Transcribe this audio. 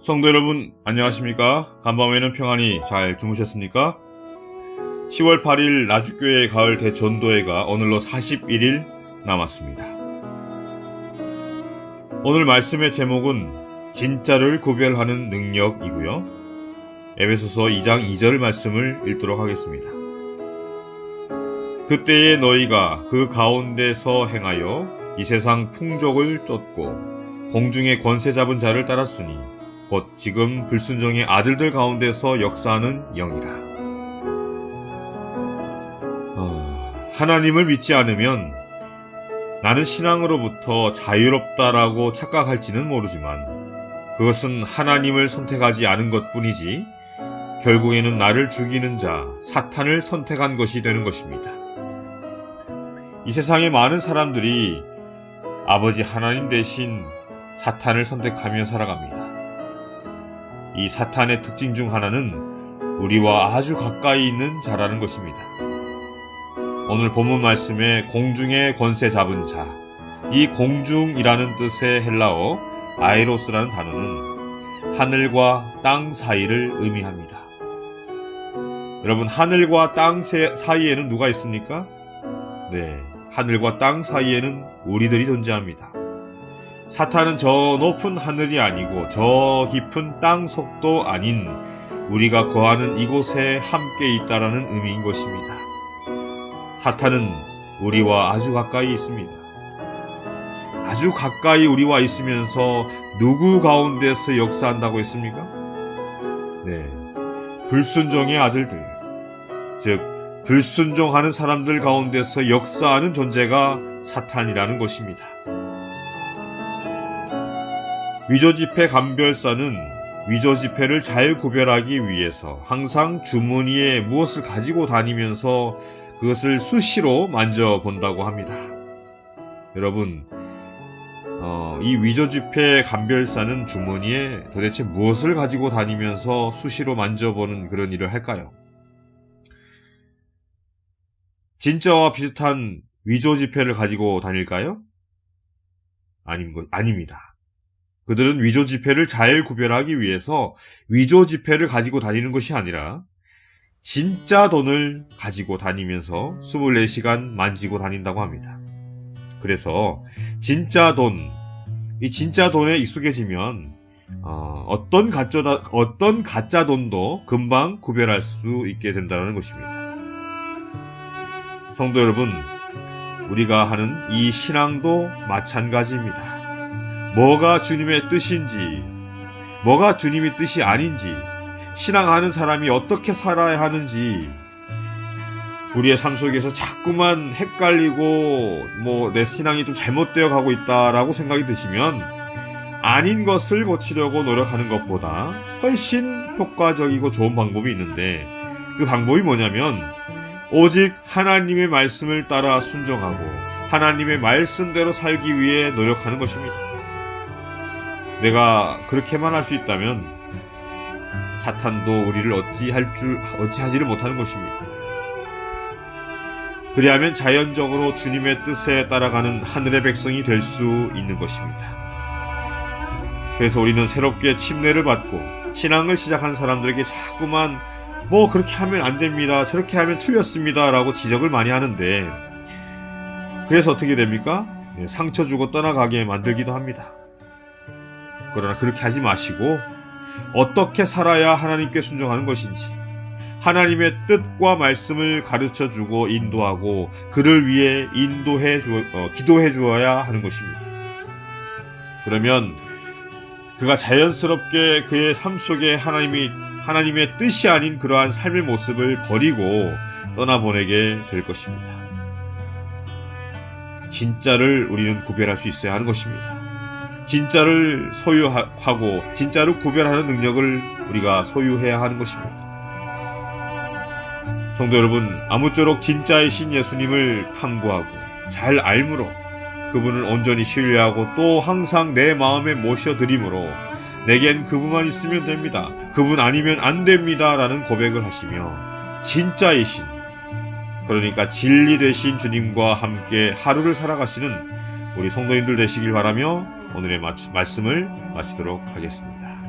성도 여러분, 안녕하십니까? 간밤에는 평안히 잘 주무셨습니까? 10월 8일 나주교회 가을 대전도회가 오늘로 41일 남았습니다. 오늘 말씀의 제목은 진짜를 구별하는 능력이고요. 에베소서 2장 2절 말씀을 읽도록 하겠습니다. 그때에 너희가 그 가운데서 행하여 이 세상 풍족을 쫓고 공중의 권세 잡은 자를 따랐으니 곧 지금 불순종의 아들들 가운데서 역사하는 영이라. 어, 하나님을 믿지 않으면 나는 신앙으로부터 자유롭다라고 착각할지는 모르지만 그것은 하나님을 선택하지 않은 것 뿐이지 결국에는 나를 죽이는 자, 사탄을 선택한 것이 되는 것입니다. 이 세상의 많은 사람들이 아버지 하나님 대신 사탄을 선택하며 살아갑니다. 이 사탄의 특징 중 하나는 우리와 아주 가까이 있는 자라는 것입니다. 오늘 본문 말씀에 공중의 권세 잡은 자, 이 공중이라는 뜻의 헬라어 아이로스라는 단어는 하늘과 땅 사이를 의미합니다. 여러분, 하늘과 땅 사이에는 누가 있습니까? 네, 하늘과 땅 사이에는 우리들이 존재합니다. 사탄은 저 높은 하늘이 아니고 저 깊은 땅 속도 아닌 우리가 거하는 이곳에 함께 있다라는 의미인 것입니다. 사탄은 우리와 아주 가까이 있습니다. 아주 가까이 우리와 있으면서 누구 가운데서 역사한다고 했습니까? 네. 불순종의 아들들. 즉, 불순종하는 사람들 가운데서 역사하는 존재가 사탄이라는 것입니다. 위조 지폐 감별사는 위조 지폐를 잘 구별하기 위해서 항상 주머니에 무엇을 가지고 다니면서 그것을 수시로 만져본다고 합니다. 여러분, 어, 이 위조 지폐 감별사는 주머니에 도대체 무엇을 가지고 다니면서 수시로 만져보는 그런 일을 할까요? 진짜와 비슷한 위조 지폐를 가지고 다닐까요? 아닙니다. 그들은 위조 지폐를 잘 구별하기 위해서 위조 지폐를 가지고 다니는 것이 아니라 진짜 돈을 가지고 다니면서 24시간 만지고 다닌다고 합니다. 그래서 진짜 돈, 이 진짜 돈에 익숙해지면 어, 떤 가짜 어떤 가짜 돈도 금방 구별할 수 있게 된다는 것입니다. 성도 여러분, 우리가 하는 이 신앙도 마찬가지입니다. 뭐가 주님의 뜻인지, 뭐가 주님의 뜻이 아닌지, 신앙하는 사람이 어떻게 살아야 하는지, 우리의 삶 속에서 자꾸만 헷갈리고, 뭐, 내 신앙이 좀 잘못되어 가고 있다라고 생각이 드시면, 아닌 것을 고치려고 노력하는 것보다 훨씬 효과적이고 좋은 방법이 있는데, 그 방법이 뭐냐면, 오직 하나님의 말씀을 따라 순종하고, 하나님의 말씀대로 살기 위해 노력하는 것입니다. 내가 그렇게만 할 수 있다면 사탄도 우리를 어찌할 줄 어찌하지를 못하는 것입니다. 그리하면 자연적으로 주님의 뜻에 따라가는 하늘의 백성이 될 수 있는 것입니다. 그래서 우리는 새롭게 침례를 받고 신앙을 시작한 사람들에게 자꾸만 뭐 그렇게 하면 안 됩니다. 저렇게 하면 틀렸습니다. 라고 지적을 많이 하는데 그래서 어떻게 됩니까? 네, 상처 주고 떠나가게 만들기도 합니다. 그러나 그렇게 하지 마시고 어떻게 살아야 하나님께 순종하는 것인지 하나님의 뜻과 말씀을 가르쳐 주고 인도하고 그를 위해 인도해 주 어, 기도해 주어야 하는 것입니다. 그러면 그가 자연스럽게 그의 삶 속에 하나님이 하나님의 뜻이 아닌 그러한 삶의 모습을 버리고 떠나보내게 될 것입니다. 진짜를 우리는 구별할 수 있어야 하는 것입니다. 진짜를 소유하고 진짜를 구별하는 능력을 우리가 소유해야 하는 것입니다. 성도 여러분, 아무쪼록 진짜의 신 예수님을 탐구하고 잘 알므로 그분을 온전히 신뢰하고 또 항상 내 마음에 모셔드림으로 내겐 그분만 있으면 됩니다. 그분 아니면 안 됩니다. 라는 고백을 하시며 진짜의 신, 그러니까 진리 되신 주님과 함께 하루를 살아가시는 우리 성도님들 되시길 바라며 오늘의 말씀을 마치도록 하겠습니다.